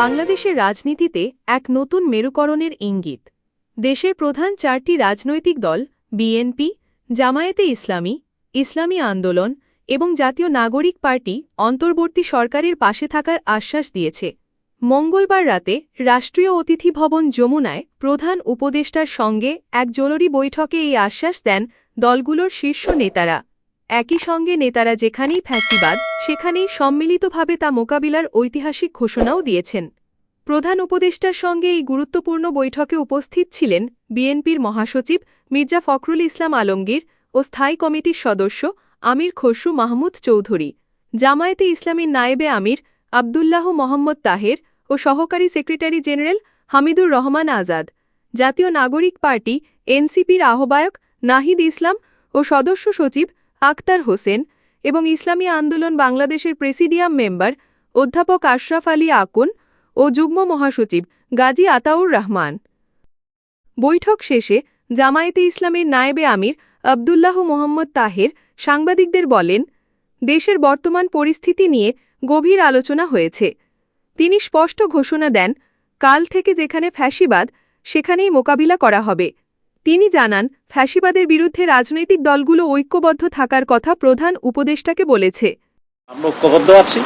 বাংলাদেশের রাজনীতিতে এক নতুন মেরুকরণের ইঙ্গিত। দেশের প্রধান চারটি রাজনৈতিক দল, বিএনপি, জামায়াতে ইসলামী ইসলামী আন্দোলন এবং জাতীয় নাগরিক পার্টি, অন্তর্বর্তী সরকারের পাশে থাকার আশ্বাস দিয়েছে। মঙ্গলবার রাতে রাষ্ট্রীয় অতিথি ভবন যমুনায় প্রধান উপদেষ্টার সঙ্গে এক জরুরি বৈঠকে এই আশ্বাস দেন দলগুলোর শীর্ষ নেতারা। একই সঙ্গে নেতারা যেখানেই ফ্যাসিবাদ, সেখানেই সম্মিলিতভাবে তা মোকাবিলার ঐতিহাসিক ঘোষণাও দিয়েছেন। প্রধান উপদেষ্টার সঙ্গে এই গুরুত্বপূর্ণ বৈঠকে উপস্থিত ছিলেন বিএনপির মহাসচিব মির্জা ফখরুল ইসলাম আলমগীর ও স্থায়ী কমিটির সদস্য আমির খসরু মাহমুদ চৌধুরী, জামায়াতে ইসলামীর নায়েবে আমির আবদুল্লাহ মোহাম্মদ তাহের ও সহকারী secretary general Hamidur Rahman Azad, Jatiya Nagorik Party এনসিপির আহ্বায়ক নাহিদ ইসলাম ও সদস্য সচিব আক্তার হোসেন এবং ইসলামী আন্দোলন বাংলাদেশের প্রেসিডিয়াম মেম্বার অধ্যাপক আশরাফ আলী আকুন ও যুগ্ম মহাসচিব গাজী আতাউর রহমান। বৈঠক শেষে জামায়াতে ইসলামের নায়েবে আমির আবদুল্লাহ মোহাম্মদ তাহের সাংবাদিকদের বলেন, দেশের বর্তমান পরিস্থিতি নিয়ে গভীর আলোচনা হয়েছে। তিনি স্পষ্ট ঘোষণা দেন, কাল থেকে যেখানে ফ্যাসিবাদ, সেখানেই মোকাবিলা করা হবে। তিনি জানান ফ্যাসিবাদের বিরুদ্ধে রাজনৈতিক দলগুলো ঐক্যবদ্ধ থাকার কথা প্রধান উপদেষ্টাকে বলেছে। আমরা ঐক্যবদ্ধ আছি।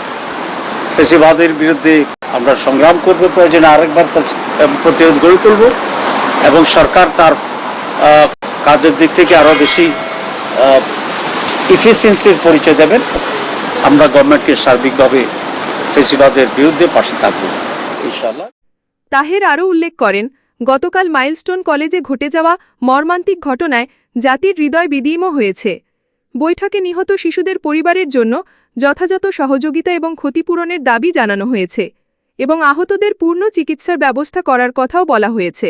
ফেসিবাদের বিরুদ্ধে আমরা সংগ্রাম করব প্রয়োজনে আরেকবার প্রতিরোধ গড়ে তুলব এবং সরকার তার কাজের দিক থেকে আরও বেশি ইফিসিয়েন্সির পরিচয় দেবেন। আমরা গভর্নমেন্টকে সার্বিকভাবে ফেসিবাদের বিরুদ্ধে পাশে থাকব ইনশাল্লাহ তাহের আরও উল্লেখ করেন গতকাল মাইলস্টোন কলেজে ঘটে যাওয়া মর্মান্তিক ঘটনায় জাতির হৃদয় বিদীর্ণ হয়েছে। বৈঠকে নিহত শিশুদের পরিবারের জন্য যথাযথ সহযোগিতা এবং ক্ষতিপূরণের দাবি জানানো হয়েছে এবং আহতদের পূর্ণ চিকিৎসার ব্যবস্থা করার কথাও বলা হয়েছে।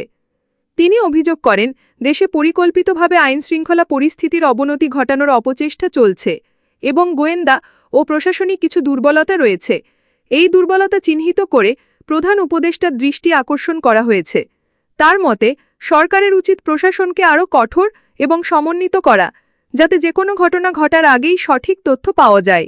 তিনি অভিযোগ করেন, দেশে পরিকল্পিতভাবে আইনশৃঙ্খলা পরিস্থিতির অবনতি ঘটানোর অপচেষ্টা চলছে এবং গোয়েন্দা ও প্রশাসনিক কিছু দুর্বলতা রয়েছে। এই দুর্বলতা চিহ্নিত করে প্রধান উপদেষ্টার দৃষ্টি আকর্ষণ করা হয়েছে। তার মতে, সরকারের উচিত প্রশাসনকে আরও কঠোর এবং সমন্বিত করা, যাতে যে কোনো ঘটনা ঘটার আগেই সঠিক তথ্য পাওয়া যায়।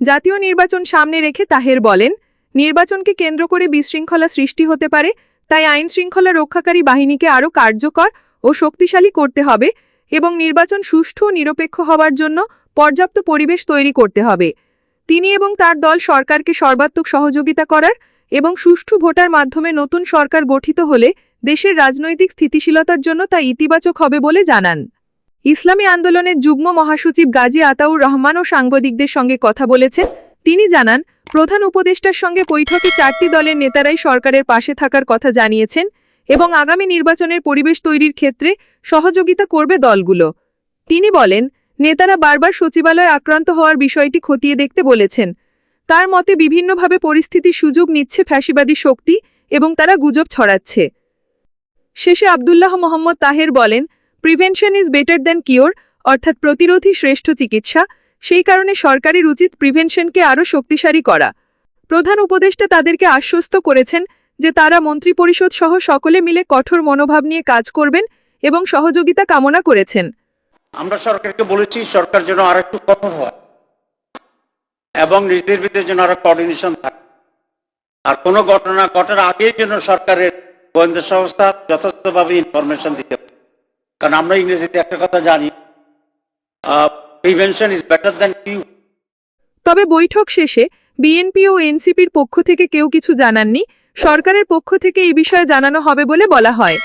জাতীয় নির্বাচন সামনে রেখে তাহের বলেন, নির্বাচনকে কেন্দ্র করে বিশৃঙ্খলা সৃষ্টি হতে পারে, তাই আইন শৃঙ্খলা রক্ষাকারী বাহিনীকে আরও কার্যকর ও শক্তিশালী করতে হবে এবং নির্বাচন সুষ্ঠু ও নিরপেক্ষ হওয়ার জন্য পর্যাপ্ত পরিবেশ তৈরি করতে হবে। তিনি এবং তার দল সরকারকে সর্বাত্মক সহযোগিতা করার এবং সুষ্ঠু ভোটার মাধ্যমে নতুন সরকার গঠিত হলে দেশের রাজনৈতিক স্থিতিশীলতার জন্য তা ইতিবাচক হবে বলে জানান। ইসলামী আন্দোলনের যুগ্ম মহাসচিব গাজী আতাউর রহমানও সাংবাদিকদের সঙ্গে কথা বলেছেন। তিনি জানান, প্রধান উপদেষ্টার সঙ্গে বৈঠকে চারটি দলের নেতারাই সরকারের পাশে থাকার কথা জানিয়েছেন এবং আগামী নির্বাচনের পরিবেশ তৈরির ক্ষেত্রে সহযোগিতা করবে দলগুলো। তিনি বলেন, নেতারা বারবার সচিবালয় আক্রান্ত হওয়ার বিষয়টি খতিয়ে দেখতে বলেছেন। তার মতে বিভিন্নভাবে পরিস্থিতি সুযোগ নিচ্ছে ফ্যাসিবাদী শক্তি এবং তারা গুজব ছড়াচ্ছে। শেষে আবদুল্লাহ মোহাম্মদ তাহের বলেন, prevention is better than cure, অর্থাৎ প্রতিরোধী শ্রেষ্ঠ চিকিৎসা। সেই কারণে সরকারের উচিত প্রিভেনশনকে আরও শক্তিশালী করা। প্রধান উপদেষ্টা তাদেরকে আশ্বস্ত করেছেন যে তারা মন্ত্রিপরিষদ সহ সকলে মিলে কঠোর মনোভাব নিয়ে কাজ করবেন এবং সহযোগিতা কামনা করেছেন। আমরা সরকারকে বলেছি, সরকার যেন আর একটু কঠোর হয়। এবং নিজেদের ভিতরে যেন আরও কোঅর্ডিনেশন থাকে। আর কোনো ঘটনা ঘটার আগেই যেন সরকারের গোয়েন্দা সংস্থা যথাযথভাবে ইনফরমেশন দিতে হবে কারণ আমরা ইংরেজিতে একটা কথা জানি prevention is better than cure তবে বৈঠক শেষে বিএনপি ও এনসিপির পক্ষ থেকে কেউ কিছু জানাননি। সরকারের পক্ষ থেকে এই বিষয়ে জানানো হবে বলে বলা হয়।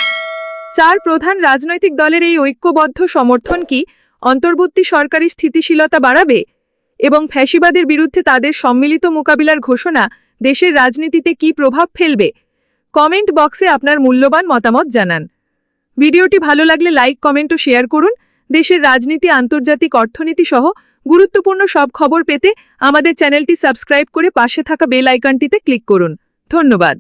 চার প্রধান রাজনৈতিক দলের এই ঐক্যবদ্ধ সমর্থন কি অন্তর্বর্তী সরকারি স্থিতিশীলতা বাড়াবে? এবং ফ্যাসিবাদের বিরুদ্ধে তাদের সম্মিলিত মোকাবিলার ঘোষণা দেশের রাজনীতিতে কি প্রভাব ফেলবে? কমেন্ট বক্সে আপনার মূল্যবান মতামত জানান। ভিডিওটি ভালো লাগলে লাইক, কমেন্ট ও শেয়ার করুন। দেশের রাজনীতি, আন্তর্জাতিক অর্থনীতি সহ গুরুত্বপূর্ণ সব খবর পেতে আমাদের চ্যানেলটি সাবস্ক্রাইব করে পাশে থাকা বেল আইকনটিতে ক্লিক করুন। ধন্যবাদ।